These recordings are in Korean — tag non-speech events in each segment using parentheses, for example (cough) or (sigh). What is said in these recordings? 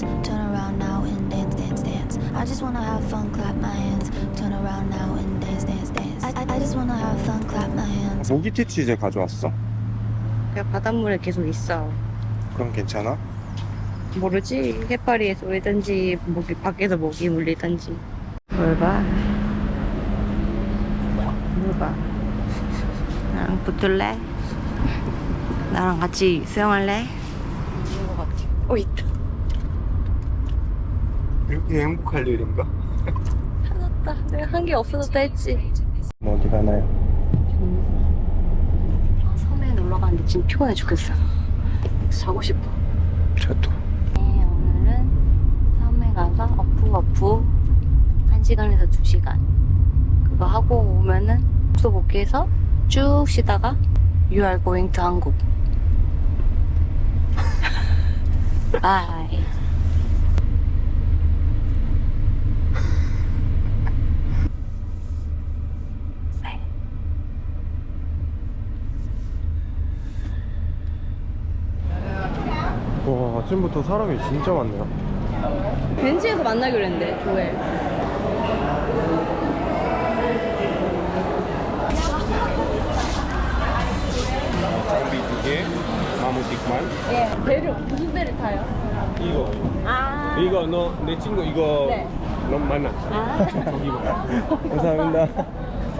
hands, turn around now and dance, dance, dance. I just wanna have fun, clap my hands, turn around now and dance, dance, dance. I, I, I just wanna have fun, clap my hands. 모기티치 이제 가져왔어. 그냥 바닷물에 계속 있어. 그럼 괜찮아? 모르지. 해파리에 쏠리든지, 모기, 밖에서 모기 물리든지. 뭘 봐? 뭘 봐? 나랑 붙을래? 나랑 같이 수영할래? 있는 것 같아. 어, 있다. 이렇게 행복할 일인가? 찾았다. 내가 한 게 없어졌다 했지. 뭐 어디 가나요? 아, 섬에 놀러 가는데 지금 피곤해 죽겠어. 자고 싶어. 저도. 네, 오늘은 섬에 가서 어프 어프 1시간에서 2시간 그거 하고 오면은 숙소 복귀해서 쭉 쉬다가 You are going to 한국 (laughs) 바이 와 아침부터 사람이 진짜 많네요. 벤치에서 만나기로 했는데 조엘 장비 두 개, 나무 틱만. 예 배를 무슨 배를 타요? 이거. 아 이거 너 내 친구 이거 네. 너무 많아. 아. (laughs) 감사합니다.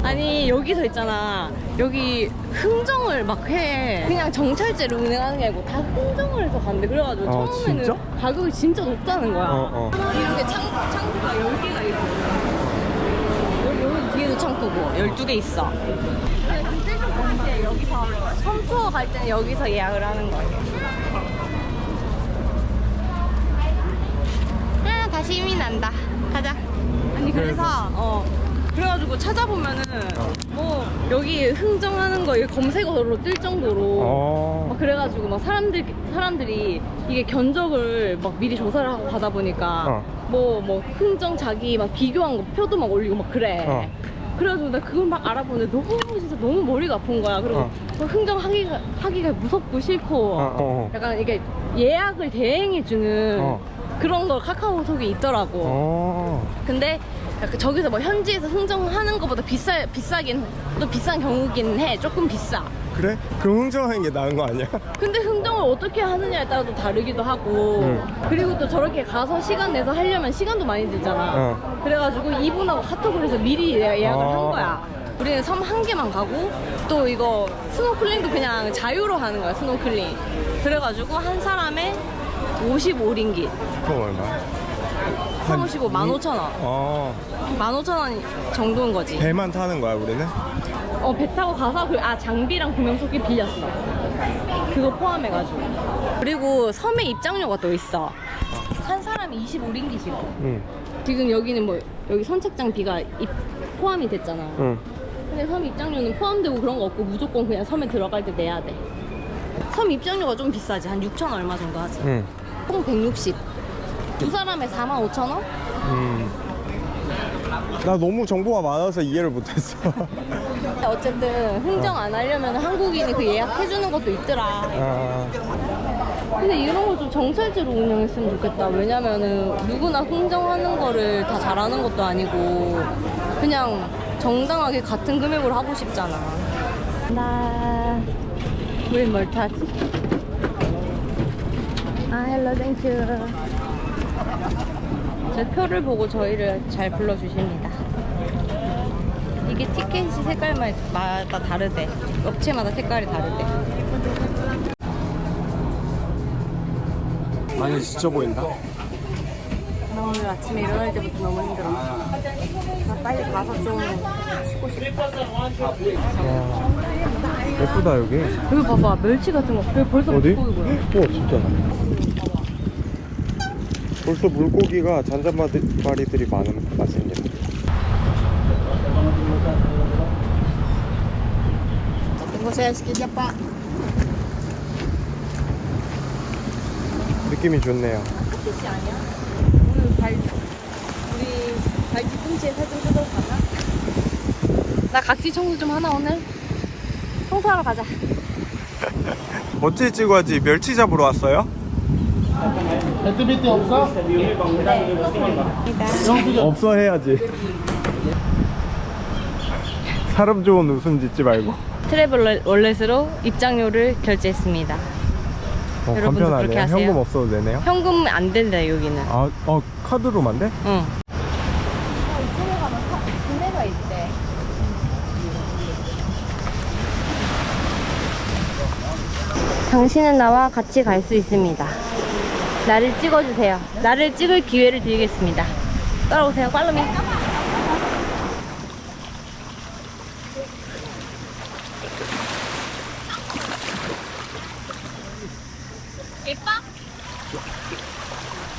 아니 여기서 있잖아. 여기 흥정을 막 해. 그냥 정찰제로 운행하는 게 아니고 다 흥정을 해서 간대 그래가지고 아, 처음에는 진짜? 가격이 진짜 높다는 거야. 어, 어. 이렇게 창, 창구가 10개가 있어. 여기, 여기 뒤에도 창구고. 12개 있어. 그냥 그 세션 포인트에 여기서 섬 투어 갈 때는 여기서 예약을 하는 거야. 아 다시 힘이 난다. 가자. 아니 그래서? 어 그래가지고 찾아보면은 뭐 여기 흥정하는 거 이거 검색어로 뜰 정도로 어. 막 그래가지고 막 사람들 사람들이 이게 견적을 막 미리 조사를 하고 가다 보니까 어. 뭐 뭐 흥정 자기 막 비교한 거 표도 막 올리고 막 그래. 어. 그래가지고 나 그걸 막 알아보는데 너무 진짜 너무 머리가 아픈 거야. 그리고 어. 막 흥정 하기가 하기가 무섭고 싫고 어, 어. 약간 이게 예약을 대행해주는 어. 그런 거 카카오톡에 있더라고. 어. 근데 약간 저기서 뭐 현지에서 흥정하는 것보다 비싸 비싸긴 또 비싼 경우긴 해. 조금 비싸. 그래? 그럼 흥정하는 게 나은 거 아니야? 근데 흥정을 어떻게 하느냐에 따라 또 다르기도 하고 응. 그리고 또 저렇게 가서 시간 내서 하려면 시간도 많이 들잖아 어. 그래가지고 이분하고 카톡을 해서 미리 예- 예약을 어. 한 거야 우리는 섬 한 개만 가고 또 이거 스노클링도 그냥 자유로 하는 거야 스노클링 그래가지고 한 사람에 55링깃 그럼 얼마? 355 15,000원 어. 15,000원 정도인 거지 배만 타는 거야 우리는? 어, 배 타고 가서 그, 아 장비랑 구명조끼 빌렸어. 그거 포함해가지고. 그리고 섬에 입장료가 또 있어. 한 사람이 25링깃이고. 응. 지금 여기는 뭐 여기 선착장비가 입- 포함이 됐잖아. 응. 근데 섬 입장료는 포함되고 그런 거 없고 무조건 그냥 섬에 들어갈 때 내야 돼. 섬 입장료가 좀 비싸지. 한 6천 얼마 정도 하지. 응. 총 160. 두 사람에 4만 5천 원? 음. 나 너무 정보가 많아서 이해를 못했어. (laughs) 어쨌든 흥정 안 하려면 한국인이 그 예약해주는 것도 있더라. 아, 근데 이런 거좀 정찰제로 운영했으면 좋겠다. 왜냐면은 누구나 흥정하는 거를 다 잘하는 것도 아니고 그냥 정당하게 같은 금액으로 하고 싶잖아. 나 우린 뭘 타지? 아 헬로 땡큐. 제 표를 보고 저희를 잘 불러주십니다. 이게 티켓이 색깔마다 다르대. 업체마다 색깔이 다르대. 많이 지쳐 보인다. 나 오늘 아침에 일어날 때부터 너무 힘들어. 나 빨리 가서 좀 쉬고 싶어. 예쁘다 여기. 여기 봐봐, 멸치 같은 거. 여기 벌써 어디? 어 진짜. 벌써 물고기가 잔잔바리들이 많은 맛입니다. 느낌이 좋네요. 햇빛이 아니야? 오늘 발, 우리 발 뒤꿈치에 살좀 뜯어도 가나? 나 각지 청소 좀 하나 오늘? 청소하러 가자. (laughs) 어찌 찍어야지 멸치 잡으러 왔어요? 액티비티 없어? 없어 해야지. 사람 좋은 웃음 짓지 말고. 트래블 월렛으로 입장료를 결제했습니다. 어, 여러분도 그렇게 간편하네요. 하세요? 현금 없어도 되네요. 현금 안 된다 여기는. 아, 어, 카드로만 돼? 응. 이쪽에 가면 구매가 있대. 당신은 나와 같이 갈 수 있습니다. 나를 찍어주세요. 나를 찍을 기회를 드리겠습니다. 따라오세요, 빨로미.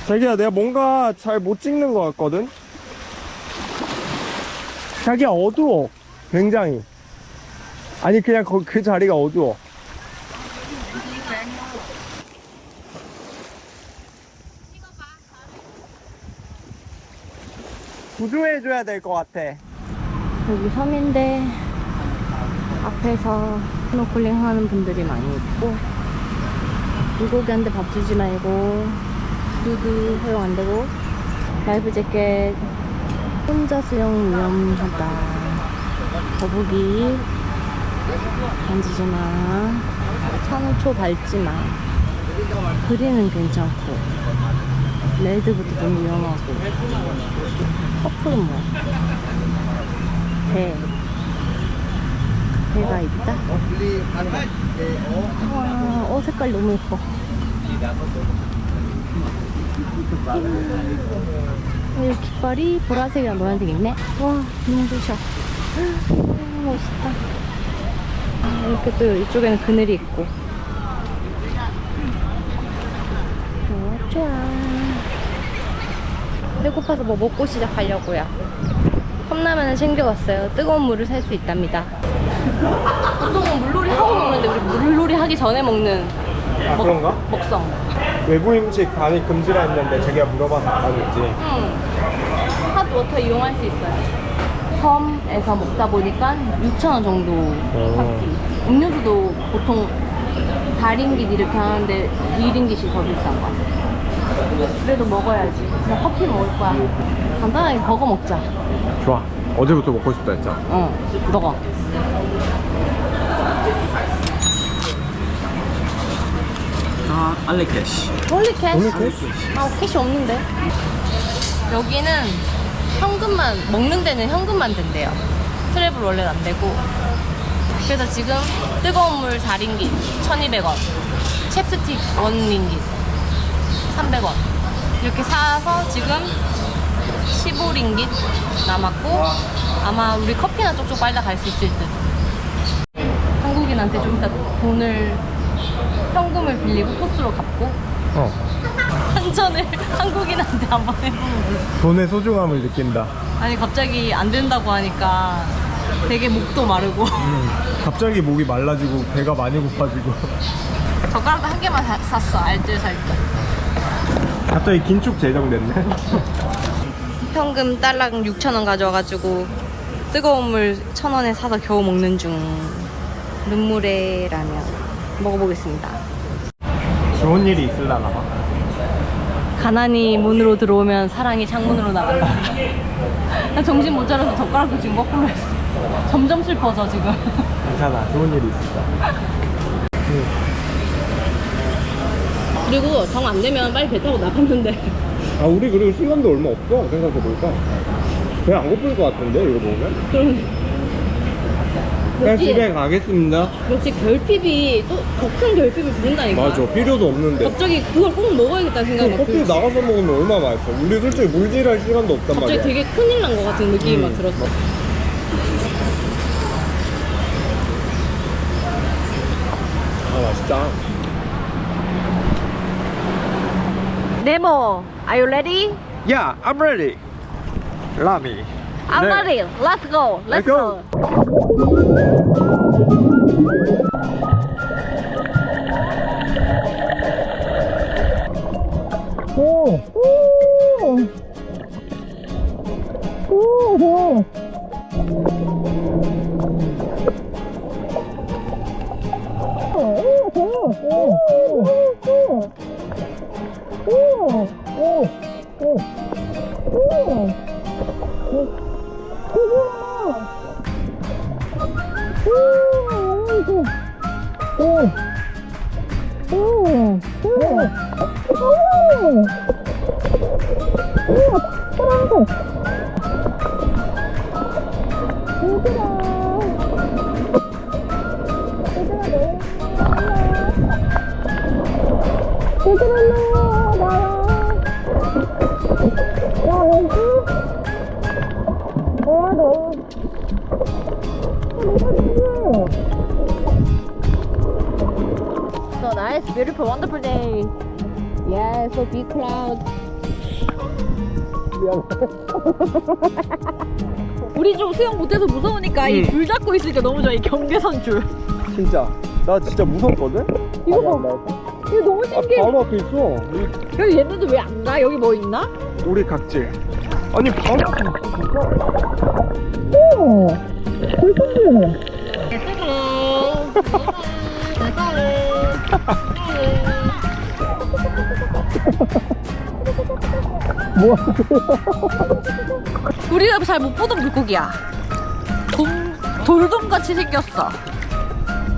자기야, 내가 뭔가 잘 못 찍는 것 같거든? 자기야, 어두워. 굉장히. 아니, 그냥 거, 그 자리가 어두워. 구조해줘야 될 것 같아. 여기 섬인데 앞에서 스노클링 하는 분들이 많이 있고 물고기한테 밥 주지 말고 누드 허용 안 되고 라이프 재킷 혼자 수영 위험하다. 거북이 만지지 마. 산호초 밟지 마. 그리는 괜찮고 레드부터 좀 위험하고 커플은 뭐 배. 배가 있다. 와, 어, 색깔 너무 예뻐. 이 깃발이 보라색이랑 노란색 있네. 와, 눈부셔. 아, 멋있다. 아, 이렇게 또 이쪽에는 그늘이 있고. 좋아, 좋아. 배고파서 뭐 먹고 시작하려고요. 컵라면을 챙겨왔어요. 뜨거운 물을 살 수 있답니다. 보통은 물놀이 하고 먹는데 우리 물놀이 하기 전에 먹는 아, 그런가? 먹성. 외부 음식 반이 금지라 했는데 자기가 물어봐서 알아줬지. 응. 핫워터 이용할 수 있어요. 섬에서 먹다 보니까 6,000원 정도 오. 값이. 음료수도 보통 4링깃 이렇게 하는데 2링깃이 더 비싼 거야. 그래도 먹어야지. 그냥 커피 먹을 거야. 간단하게 버거 먹자. 좋아. 어제부터 먹고 싶다 했잖아. 어, 먹어. 아, 알레 캐시. 홀리 캐시? 홀리 캐시? 아, 캐시 없는데. 여기는 현금만, 먹는 데는 현금만 된대요. 트래블 원래는 안 되고. 그래서 지금 뜨거운 물 4링깃, 1200원. 챕스틱 1링깃, 300원. 이렇게 사서 지금 15링깃 남았고, 아마 우리 커피나 쪽쪽 빨다 갈 수 있을 듯. 한국인한테 좀 이따 돈을, 현금을 빌리고 토스로 갚고, 어. 환전을 (laughs) 한국인한테 한번 해보면 돼. 돈의 소중함을 느낀다. 아니 갑자기 안 된다고 하니까 되게 목도 마르고 음, 갑자기 목이 말라지고 배가 많이 고파지고 (laughs) 젓가락도 한 개만 사- 샀어 알뜰살뜰 갑자기 긴축 제정됐네. 현금 달랑 6천 원 가져와가지고 뜨거운 물 천 원에 사서 겨우 먹는 중 눈물의 라면 먹어보겠습니다 좋은 일이 있을라나 봐. 가난이 문으로 들어오면 사랑이 창문으로 나간다 나 (laughs) 정신 못 차려서 젓가락도 지금 거꾸로 했어 점점 슬퍼져 지금 괜찮아. 좋은 일이 있을까. (laughs) 그리고 정 안 되면 빨리 배 타고 나가면 돼아 우리 그리고 시간도 얼마 없어 생각해보니까. 배 안 고플 것 같은데 이거 보면? 그럼 그냥 역시- 집에 가겠습니다. 역시 결핍이 또더큰 결핍을 부른다니까. 맞아 필요도 없는데. 갑자기 그걸 꼭 먹어야겠다는 생각이 막 커피 들었어. 나가서 먹으면 얼마나 맛있어? 우리 솔직히 물질할 시간도 없단 갑자기 말이야. 되게 큰일 난 것 같은 느낌이 음. 막 들었어. 아 맛있다 Nemo, are you ready? Yeah, I'm ready. Love me. I'm ready. Let's go. Let's, Let's go. go. So nice, beautiful, wonderful day. Yeah, so big cloud. (laughs) 우리 좀 수영 못해서 무서우니까 이 줄 잡고 있으니까 너무 좋아 이 경계선 줄. 진짜 나 진짜 무섭거든? 이거 봐. 이거 너무 아 신기해. 바로 앞에 있어 우리, 여기 얘네들 왜 안 가? 여기 뭐 있나? 우리 각질 아니 바로 앞에 있어 진짜 우리가 잘 못 보던 물고기야. 돔, 돌돔같이 생겼어.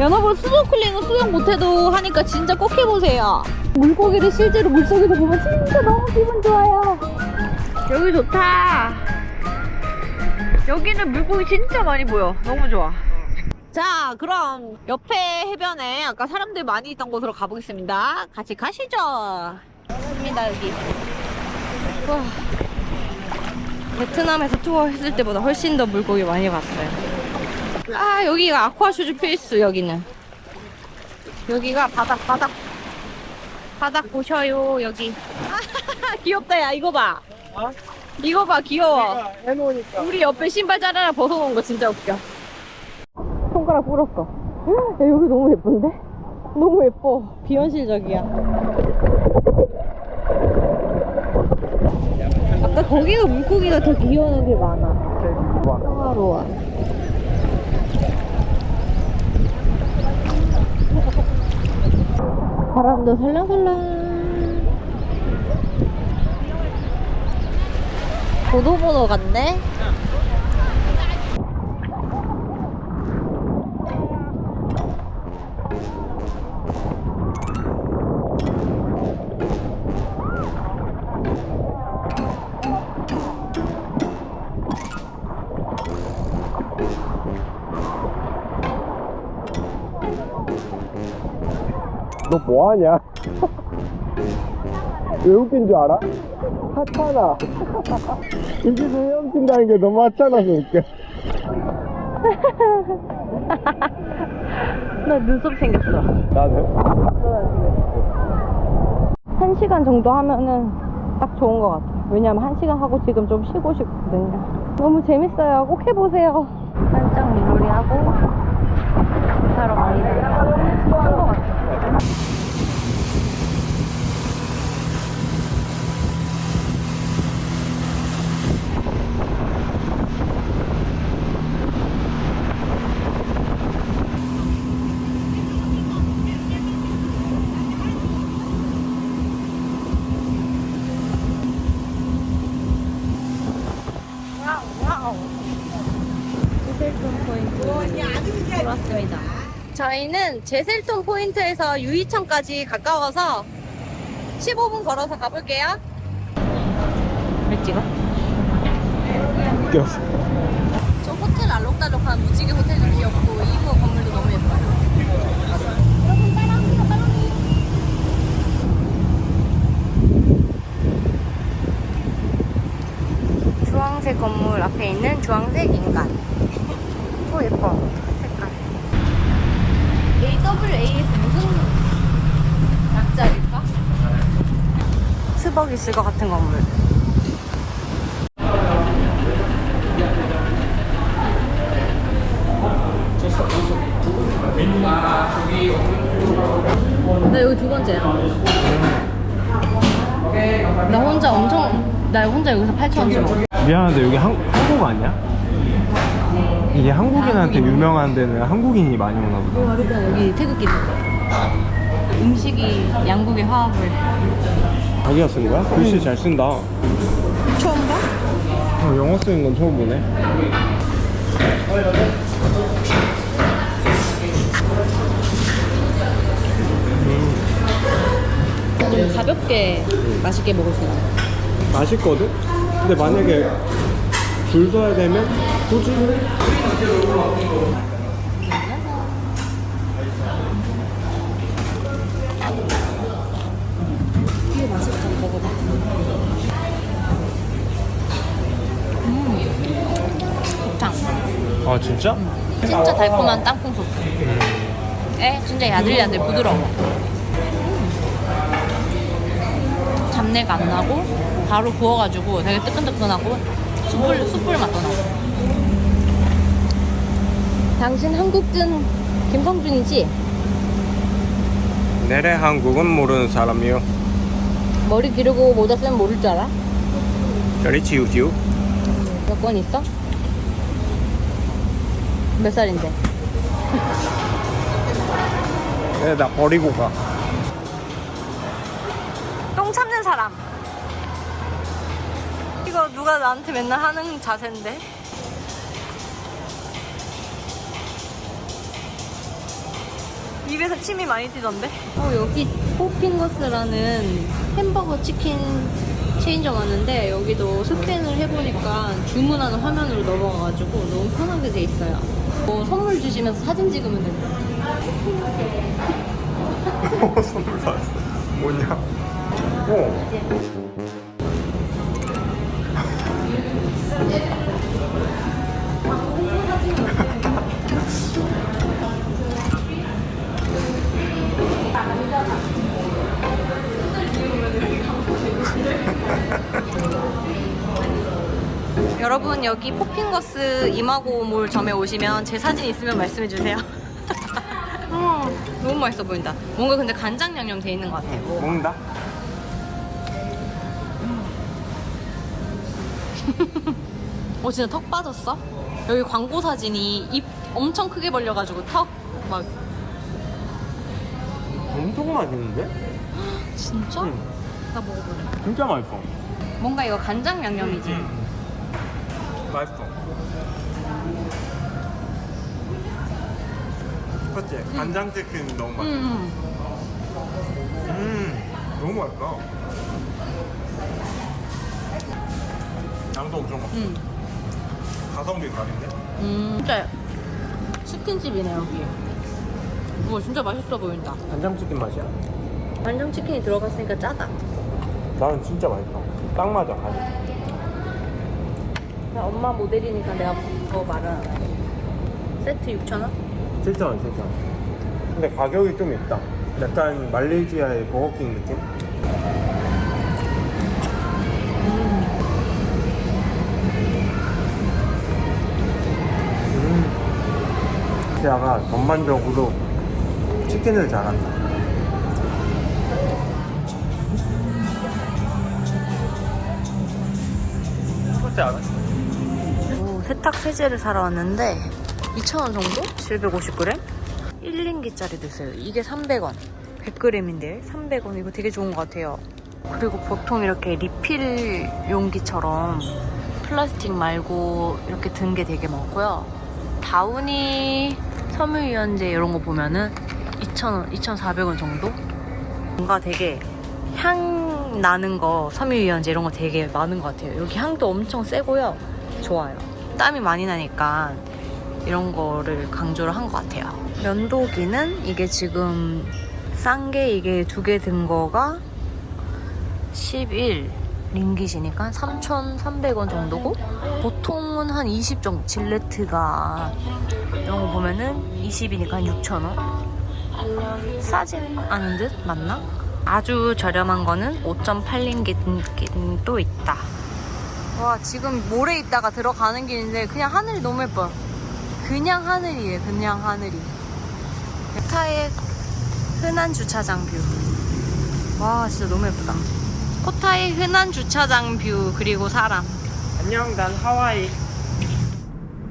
여러분 스노클링은 수영 못해도 하니까 진짜 꼭 해보세요. 물고기를 실제로 물속에서 보면 진짜 너무 기분 좋아요. 여기 좋다. 여기는 물고기 진짜 많이 보여. 너무 좋아. 자, 그럼 옆에 해변에 아까 사람들 많이 있던 곳으로 가보겠습니다. 같이 가시죠. 있습니다, 여기. 와. 베트남에서 투어 했을 때보다 훨씬 더 물고기 많이 봤어요. 아, 여기가 아쿠아슈즈 필수, 여기는. 여기가 바닥, 바닥. 바닥 보셔요, 여기. 아, (laughs) 귀엽다, 야, 이거 봐. 이거 봐, 귀여워. 해놓으니까 우리 옆에 신발 자르나 벗어놓은 거 진짜 웃겨. 손가락 불었어. 야, 여기 너무 예쁜데? 너무 예뻐. 비현실적이야. 아까 거기가 물고기가 더 귀여운 게 많아. 평화로워. 바람도 살랑살랑. 보도보도 같네? 너 뭐하냐? (laughs) 왜 웃긴 줄 알아? 하찮아 (laughs) 여기서 헤엄친다는 게 너무 하찮아서 웃겨 (laughs) 나 눈썹 생겼어. 나는? 한 시간 정도 하면은 딱 좋은 것 같아. 왜냐면 한 시간 하고 지금 좀 쉬고 싶거든요. 너무 재밌어요. 꼭 해보세요. 깜짝 물놀이 하고 사러 갑니다. 한것 같아. 제셀톤 포인트 돌았습니다. 저희는 제셀톤 포인트에서 유이천까지 가까워서 15분 걸어서 가볼게요. 왜 찍어? 웃겼어 저 호텔 알록달록한 무지개 호텔도 귀엽고 이거 건물도 너무 예뻐요. 주황색 건물 앞에 있는 주황색 인간. 오 예뻐 색깔. AWAS 무슨 약자일까? 스벅 있을 것 같은 건물. 나 여기 두 번째야. 나 혼자 엄청 나 혼자 여기서 8천 원 주고. 미안한데 여기 한, 한국 아니야? 이게 한국인한테 아, 유명한 데는 한국인이 많이 오나 보다. 어, 그러니까 여기 태극기 음식이 양국의 화합을 자기가 쓴 거야? 글씨 잘 쓴다. 처음 봐? 어, 영어 쓰는 건 처음 보네. 좀 가볍게 맛있게 먹을 수 있어요 맛있거든? 근데 만약에 줄 서야 되면 굳이 이게 맛있다. 먹어봐. 음. 곱창. 아 진짜? 진짜 달콤한 땅콩 소스. 에 진짜 야들야들 부드러워. 음. 잡내가 안 나고 바로 구워가지고 되게 뜨끈뜨끈하고 숯불 숯불 맛도 나고. 당신 한국든 김성준이지? 내래 한국은 모르는 사람이요 머리 기르고 모자 쓰면 모를 줄 알아? 저리 지우지우 여권 있어? 몇 살인데? 네, 나 버리고 가 똥 참는 사람. 이거 누가 나한테 맨날 하는 자세인데? 입에서 침이 많이 튀던데? 어, 여기 포핑거스라는 햄버거 치킨 체인점 왔는데 여기도 스캔을 해보니까 주문하는 화면으로 넘어가가지고 너무 편하게 돼 있어요. 뭐 선물 주시면서 사진 찍으면 된다. (laughs) 선물 받았어 뭐냐 어 (laughs) 여러분 여기 포핑거스 이마고몰 점에 오시면 제 사진 있으면 말씀해 주세요. 음, (laughs) 너무 맛있어 보인다. 뭔가 근데 간장 양념 돼 있는 것 같아. 먹는다? 어 진짜 턱 빠졌어? 여기 광고 사진이 입 엄청 크게 벌려가지고 턱 막 엄청 맛있는데? (gasps) 진짜? 응. 나 먹어보래. 진짜 맛있어 뭔가 이거 간장 양념이지. 맛있어 그치? 간장 치킨 너무 맛있어 음. 음 너무 맛있다 양도 엄청 맛있어 음. 가성비 가린데? 음. 진짜 치킨집이네 여기. 우와 진짜 맛있어 보인다. 간장치킨 맛이야? 간장 치킨이 들어갔으니까 짜다. 나는 진짜 맛있다 딱 맞아 간이 나 엄마 모델이니까 내가 더 말을 안 해. 세트 6,000원? 7,000원 7,000원 근데 가격이 좀 있다 약간 말레이시아의 버거킹 느낌? 음. 시아가 전반적으로 치킨을 잘한다 그렇지 않아? 오, 세탁 세제를 사러 왔는데 2,000원 정도? 750g? 1링기짜리도 있어요. 이게 300원. 100g인데 300원. 이거 되게 좋은 것 같아요. 그리고 보통 이렇게 리필 용기처럼 플라스틱 말고 이렇게 든 게 되게 많고요. 다우니 섬유유연제 이런 거 보면은 2,000원, 2,400원 정도? 뭔가 되게 향 나는 거 섬유유연제 이런 거 되게 많은 것 같아요. 여기 향도 엄청 세고요. 좋아요. 땀이 많이 나니까 이런 거를 강조를 한 것 같아요. 면도기는 이게 지금 싼 게 이게 두 개 든 거가 11 링깃이니까 3,300원 정도고 보통은 한 20 정도 질레트가 이런 거 보면은 20이니까 한 6,000원 싸진 않은 듯 맞나? 아주 저렴한 거는 5.8링깃도 있다. 와 지금 모래 있다가 들어가는 길인데 그냥 하늘이 너무 예뻐요. 그냥 하늘이에요. 그냥 하늘이. 코타의 흔한 주차장 뷰. 와 진짜 너무 예쁘다. 코타의 흔한 주차장 뷰 그리고 사람. 안녕 난 하와이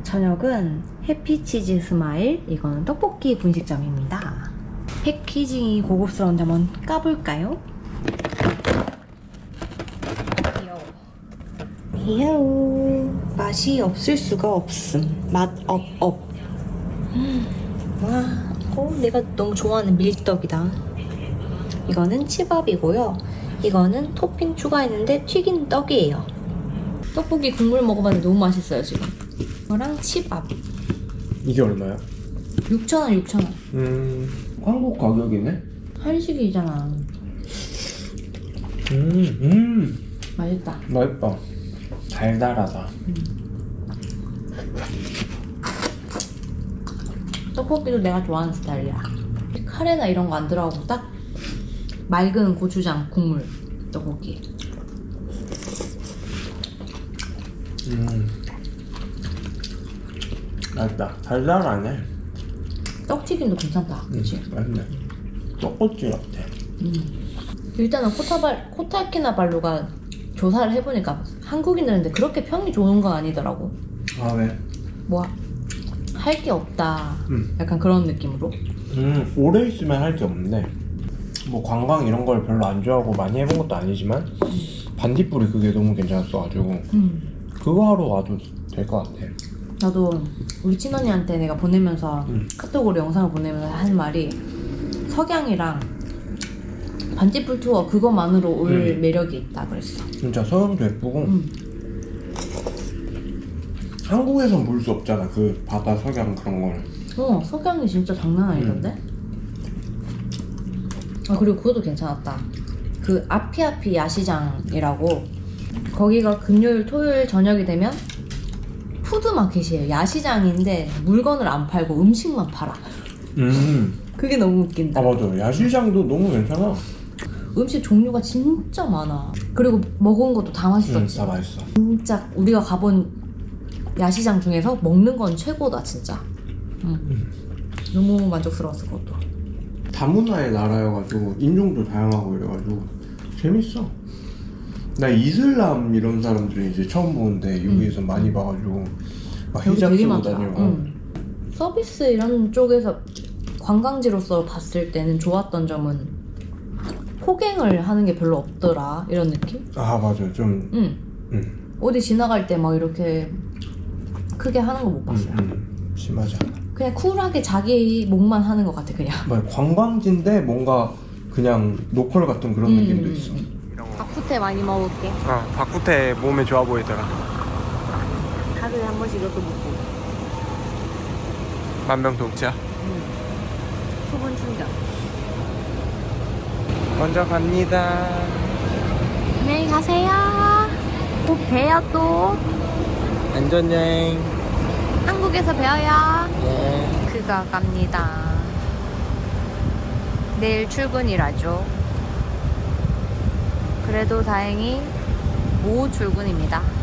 저녁은 해피치즈 스마일 이거는 떡볶이 분식점입니다 패키징이 고급스러운데 한번 까볼까요? 귀여워 맛이 없을 수가 없음 맛 업업 와 어, 내가 너무 좋아하는 밀떡이다 이거는 치밥이고요 이거는 토핑 추가했는데 튀긴 떡이에요. 떡볶이 국물 먹어봤는데 너무 맛있어요 지금. 이거랑 칩밥. 이게 얼마야? 6,000원 6,000원. 음 한국 가격이네? 한식이잖아. 음, 음 맛있다. 맛있다 달달하다 떡볶이도 내가 좋아하는 스타일이야. 카레나 이런 거 안 들어가고 딱 맑은 고추장 국물 떡볶이. 음 맛있다 달달하네 떡튀김도 괜찮다. 음, 그치? 맛있네 떡꼬치 같아 일단은 코타발, 코타키나발루가 조사를 해보니까 한국인들한테 그렇게 평이 좋은 건 아니더라고. 아 왜? 뭐, 할 게 없다. 음. 약간 그런 느낌으로. 음 오래 있으면 할 게 없는데 뭐 관광 이런 걸 별로 안 좋아하고 많이 해본 것도 아니지만 반딧불이 그게 너무 괜찮았어가지고 음. 그거 하러 와도 될 것 같아 나도 우리 친언니한테 내가 보내면서 음. 카톡으로 영상을 보내면서 한 말이 석양이랑 반딧불 투어 그것만으로 올 음. 매력이 있다 그랬어. 진짜 서울도 예쁘고 음. 한국에선 볼 수 없잖아 그 바다 석양 그런 거는 어, 석양이 진짜 장난 아니던데? 아, 그리고 그것도 괜찮았다. 그 아피아피 야시장이라고 거기가 금요일, 토요일 저녁이 되면 푸드마켓이에요. 야시장인데 물건을 안 팔고 음식만 팔아. 음. 그게 너무 웃긴다. 아 맞아 야시장도 너무 괜찮아 음식 종류가 진짜 많아. 그리고 먹은 것도 다 응, 맛있었지. 다 맛있어 진짜 우리가 가본 야시장 중에서 먹는 건 최고다 진짜. 응. 너무 만족스러웠어 그것도. 다문화의 나라여가지고 인종도 다양하고 이래가지고 재밌어 나 이슬람 이런 사람들이 이제 처음 보는데 여기에서 많이 봐가지고 막 여기 히잡 되게 쓰고 많더라. 다니고 응. 서비스 이런 쪽에서 관광지로서 봤을 때는 좋았던 점은 폭행을 하는 게 별로 없더라 이런 느낌? 아 맞아 좀 응. 응, 어디 지나갈 때 막 이렇게 크게 하는 거못 응, 봤어요. 응, 심하지 않아 그냥 쿨하게 자기 목만 하는 것 같아 그냥. 막 관광지인데 뭔가 그냥 로컬 같은 그런 음. 느낌도 있어 박후테 많이 먹을게. 아 박구태 몸에 좋아 보이더라 하루에 한 번씩 이것도 먹고. 만병통치약 수분 충전. 먼저 갑니다 안녕히 가세요. 곧 봬요 또. 안전여행 한국에서 뵈어요. 네. 그가 갑니다. 내일 출근이라죠. 그래도 다행히 오후 출근입니다.